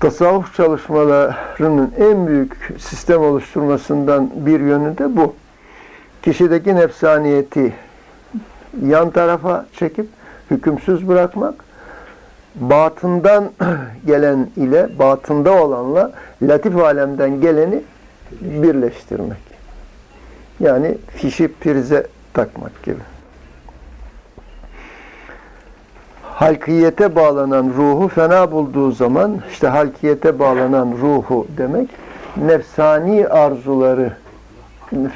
tasavvuf çalışmalarının en büyük sistem oluşturmasından bir yönü de bu. Kişideki nefsaniyeti yan tarafa çekip hükümsüz bırakmak, batından gelen ile, batında olanla latif alemden geleni birleştirmek. Yani fişi prize takmak gibi. Halkiyete bağlanan ruhu fena bulduğu zaman işte halkiyete bağlanan ruhu demek nefsani arzuları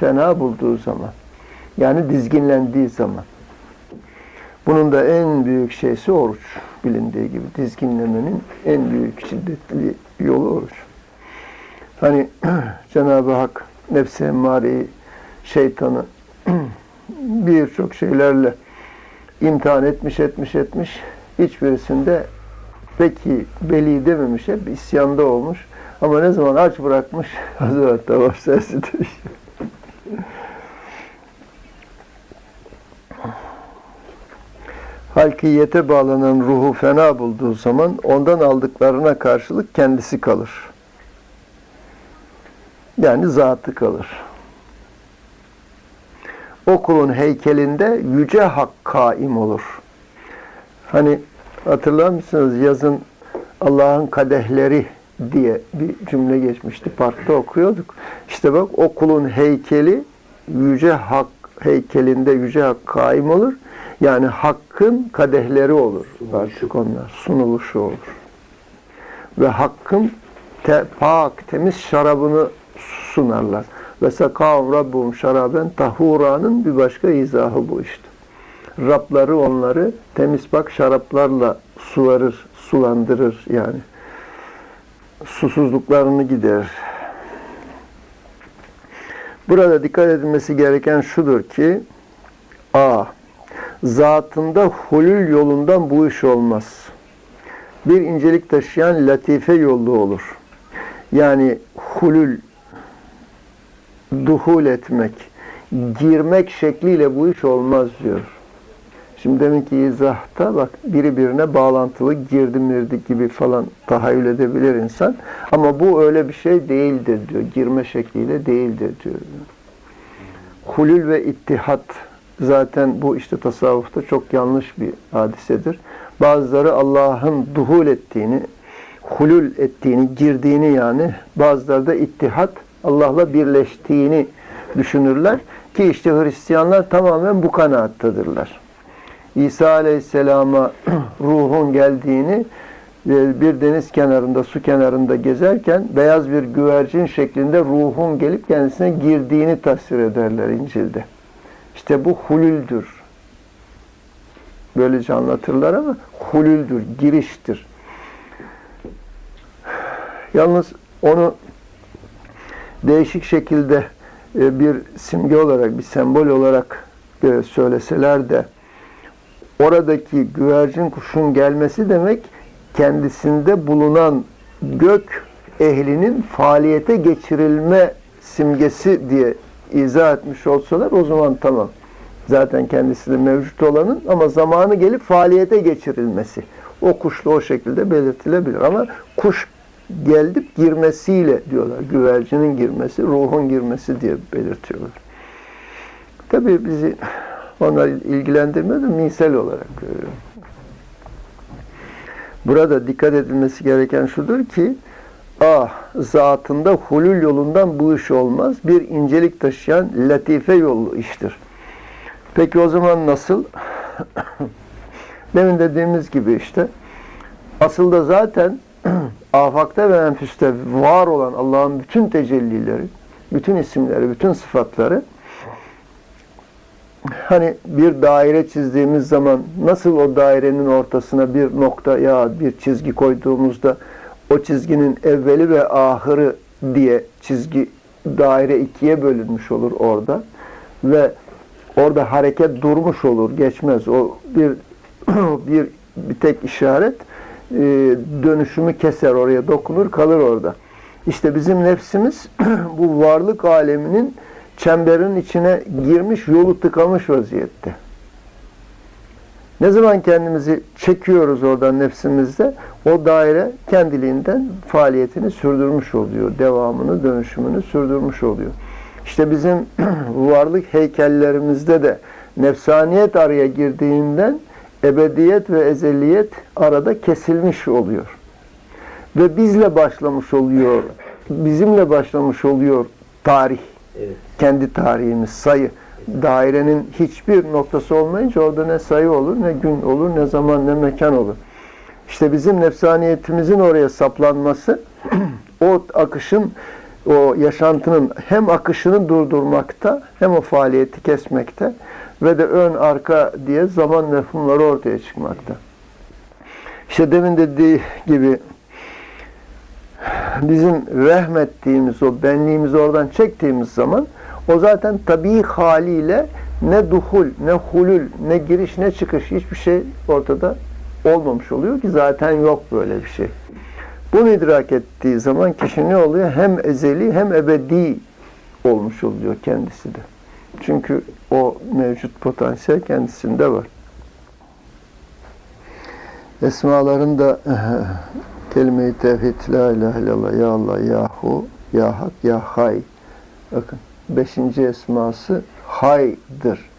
fena bulduğu zaman yani dizginlendiği zaman. Bunun da en büyük şeysi oruç bilindiği gibi. Dizginlemenin en büyük şiddetli yolu oruç. Hani Cenab-ı Hak nefsi emmareyi şeytanı birçok şeylerle imtihan etmiş etmiş etmiş hiçbirisinde peki beli dememiş hep isyanda olmuş ama ne zaman aç bırakmış zaman tamam sensin demiş. Halkiyete bağlanan ruhu fena bulduğu zaman ondan aldıklarına karşılık kendisi kalır. Yani zatı kalır. O kulun heykelinde yüce hak kaim olur. Hani hatırlar mısınız yazın Allah'ın kadehleri diye bir cümle geçmişti. Parkta okuyorduk. İşte bak o kulun heykeli yüce hak heykelinde yüce hak kaim olur. Yani hakkın kadehleri olur. Artık onlar sunuluşu olur. Ve hakkın te, pak, temiz şarabını sunarlar. Ve sakav rabbum şaraben tahuranın bir başka izahı bu işte. Rabları onları temiz bak şaraplarla suvarır, sulandırır yani. Susuzluklarını giderir. Burada dikkat edilmesi gereken şudur ki A. Zatında hulül yolundan bu iş olmaz. Bir incelik taşıyan latife yolu olur. Yani hulül duhul etmek, girmek şekliyle bu iş olmaz diyor. Şimdi deminki izahta bak biri birine bağlantılı girdi mirdi gibi falan tahayyül edebilir insan. Ama bu öyle bir şey değildir diyor. Girme şekliyle değildir diyor. Hulül ve ittihat zaten bu işte tasavvufta çok yanlış bir hadisedir. Bazıları Allah'ın duhul ettiğini, hulül ettiğini, girdiğini yani bazıları da ittihat Allah'la birleştiğini düşünürler ki işte Hristiyanlar tamamen bu kanaattadırlar. İsa Aleyhisselam'a ruhun geldiğini bir deniz kenarında, su kenarında gezerken beyaz bir güvercin şeklinde ruhun gelip kendisine girdiğini tasvir ederler İncil'de. İşte bu hulüldür. Böylece anlatırlar ama hulüldür, giriştir. Yalnız onu değişik şekilde e, bir simge olarak, bir sembol olarak e, söyleseler de oradaki güvercin kuşun gelmesi demek kendisinde bulunan gök ehlinin faaliyete geçirilme simgesi diye izah etmiş olsalar o zaman tamam. Zaten kendisinde mevcut olanın ama zamanı gelip faaliyete geçirilmesi. O kuşla o şekilde belirtilebilir. Ama kuş gelip girmesiyle diyorlar. Güvercinin girmesi, ruhun girmesi diye belirtiyorlar. Tabii bizi onlar ilgilendirmiyor da olarak görüyorum. Burada dikkat edilmesi gereken şudur ki ah zatında hulul yolundan bu iş olmaz. Bir incelik taşıyan latife yolu iştir. Peki o zaman nasıl? Demin dediğimiz gibi işte asıl da zaten afakta ve enfüste var olan Allah'ın bütün tecellileri, bütün isimleri, bütün sıfatları hani bir daire çizdiğimiz zaman nasıl o dairenin ortasına bir nokta ya bir çizgi koyduğumuzda o çizginin evveli ve ahırı diye çizgi daire ikiye bölünmüş olur orada ve orada hareket durmuş olur, geçmez. O bir bir bir tek işaret e, dönüşümü keser oraya dokunur kalır orada. İşte bizim nefsimiz bu varlık aleminin çemberin içine girmiş, yolu tıkamış vaziyette. Ne zaman kendimizi çekiyoruz oradan nefsimizde, o daire kendiliğinden faaliyetini sürdürmüş oluyor. Devamını, dönüşümünü sürdürmüş oluyor. İşte bizim varlık heykellerimizde de nefsaniyet araya girdiğinden ebediyet ve ezeliyet arada kesilmiş oluyor. Ve bizle başlamış oluyor, bizimle başlamış oluyor tarih. Evet. Kendi tarihimiz, sayı. Dairenin hiçbir noktası olmayınca orada ne sayı olur, ne gün olur, ne zaman, ne mekan olur. İşte bizim nefsaniyetimizin oraya saplanması, o akışın, o yaşantının hem akışını durdurmakta, hem o faaliyeti kesmekte ve de ön arka diye zaman mefhumları ortaya çıkmakta. İşte demin dediği gibi bizim rahmettiğimiz o benliğimizi oradan çektiğimiz zaman o zaten tabii haliyle ne duhul, ne hulül, ne giriş, ne çıkış hiçbir şey ortada olmamış oluyor ki zaten yok böyle bir şey. Bunu idrak ettiği zaman kişi ne oluyor? Hem ezeli hem ebedi olmuş oluyor kendisi de. Çünkü o mevcut potansiyel kendisinde var. Esmaların da kelime-i tevhid, la ilahe illallah, ya Allah, ya hu, ya hak, ya hay. Bakın beşinci esması haydır.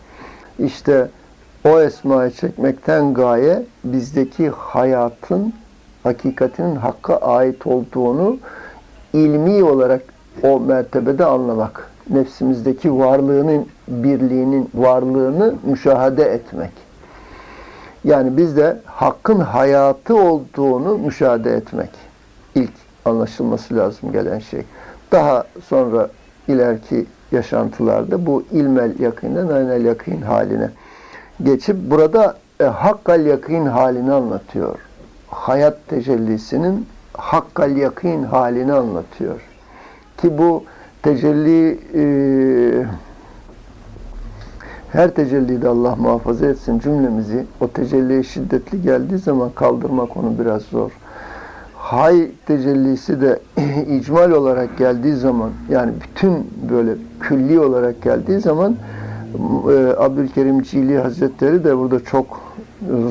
İşte o esmayı çekmekten gaye bizdeki hayatın, hakikatinin hakka ait olduğunu ilmi olarak o mertebede anlamak. Nefsimizdeki varlığının, birliğinin varlığını müşahede etmek. Yani bizde hakkın hayatı olduğunu müşahede etmek. İlk anlaşılması lazım gelen şey. Daha sonra ileriki yaşantılarda bu ilmel yakından aynel yakın haline geçip burada e, hakkal yakın halini anlatıyor. Hayat tecellisinin hakkal yakın halini anlatıyor. Ki bu tecelli e, her tecellide Allah muhafaza etsin cümlemizi. O tecelliye şiddetli geldiği zaman kaldırmak onu biraz zor. Hay tecellisi de icmal olarak geldiği zaman yani bütün böyle külli olarak geldiği zaman e, Abdülkerim Cili Hazretleri de burada çok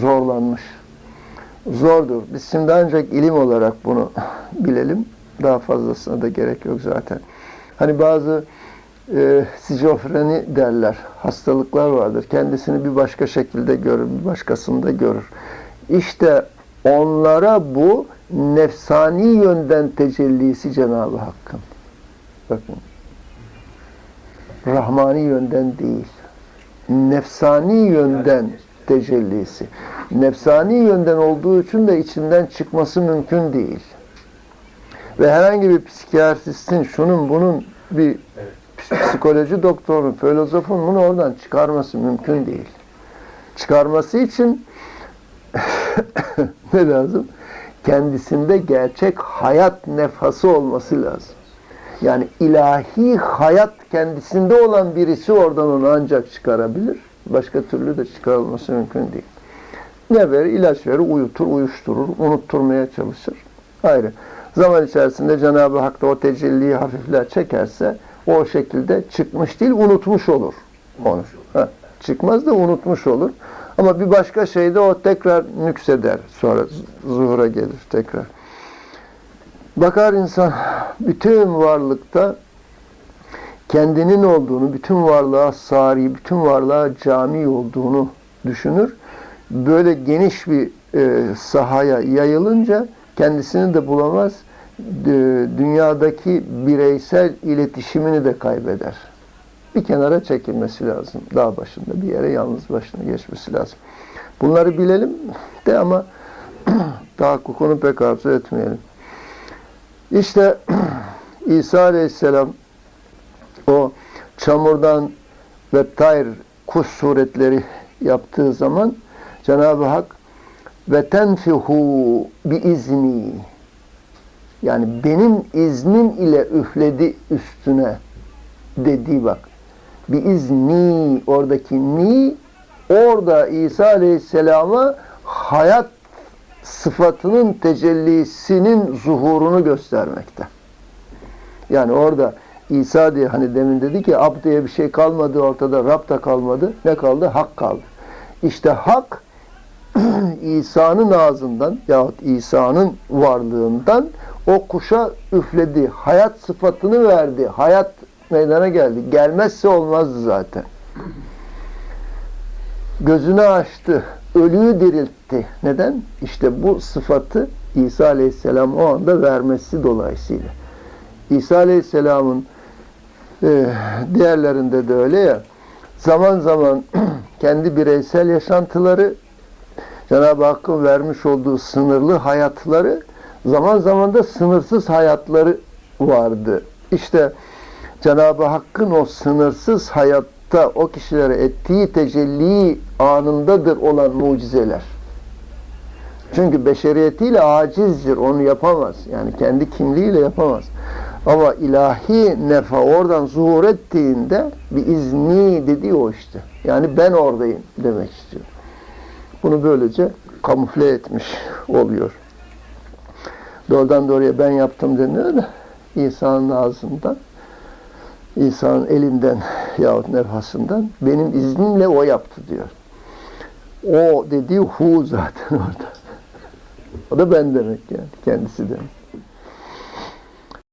zorlanmış. Zordur. Biz şimdi ancak ilim olarak bunu bilelim. Daha fazlasına da gerek yok zaten. Hani bazı e, sizofreni derler. Hastalıklar vardır. Kendisini bir başka şekilde görür, bir başkasında görür. İşte onlara bu nefsani yönden tecellisi Cenab-ı Hakk'ın. Bakın. Rahmani yönden değil. Nefsani yönden tecellisi. Nefsani yönden olduğu için de içinden çıkması mümkün değil. Ve herhangi bir psikiyatristin şunun bunun bir psikoloji doktorunun, filozofun bunu oradan çıkarması mümkün değil. Çıkarması için ne lazım? Kendisinde gerçek hayat nefası olması lazım. Yani ilahi hayat kendisinde olan birisi oradan onu ancak çıkarabilir. Başka türlü de çıkarılması mümkün değil. Ne verir? İlaç verir, uyutur, uyuşturur, unutturmaya çalışır. Ayrı. Zaman içerisinde Cenab-ı Hak da o tecelliyi hafifler çekerse o şekilde çıkmış değil, unutmuş olur. Onu. Ha, çıkmaz da unutmuş olur. Ama bir başka şeyde o tekrar nükseder. Sonra zuhura gelir tekrar. Bakar insan bütün varlıkta kendinin olduğunu, bütün varlığa sari, bütün varlığa cami olduğunu düşünür. Böyle geniş bir e, sahaya yayılınca kendisini de bulamaz. E, dünyadaki bireysel iletişimini de kaybeder. Bir kenara çekilmesi lazım. Dağ başında bir yere yalnız başına geçmesi lazım. Bunları bilelim de ama daha konu pek arzu etmeyelim. İşte İsa Aleyhisselam o çamurdan ve tayr kuş suretleri yaptığı zaman Cenab-ı Hak ve tenfihu bi izni yani benim iznim ile üfledi üstüne dediği bak. Bi izni oradaki ni orada İsa Aleyhisselam'a hayat sıfatının tecellisinin zuhurunu göstermekte. Yani orada İsa diye hani demin dedi ki ab diye bir şey kalmadı ortada, Rab da kalmadı. Ne kaldı? Hak kaldı. İşte hak İsa'nın ağzından yahut İsa'nın varlığından o kuşa üfledi. Hayat sıfatını verdi. Hayat meydana geldi. Gelmezse olmazdı zaten. Gözünü açtı. Ölüyü diriltti. Neden? İşte bu sıfatı İsa Aleyhisselam o anda vermesi dolayısıyla. İsa Aleyhisselam'ın e, diğerlerinde de öyle ya zaman zaman kendi bireysel yaşantıları Cenab-ı Hakk'ın vermiş olduğu sınırlı hayatları zaman zaman da sınırsız hayatları vardı. İşte Cenab-ı Hakk'ın o sınırsız hayatta o kişilere ettiği tecelli anındadır olan mucizeler. Çünkü beşeriyetiyle acizdir, onu yapamaz. Yani kendi kimliğiyle yapamaz. Ama ilahi nefa oradan zuhur ettiğinde bir izni dediği o işte. Yani ben oradayım demek istiyor. Bunu böylece kamufle etmiş oluyor. Doğrudan doğruya ben yaptım deniyor da İsa'nın ağzından, İsa'nın elinden yahut nefasından benim iznimle o yaptı diyor. O dediği hu zaten orada. O da ben demek yani. Kendisi demek.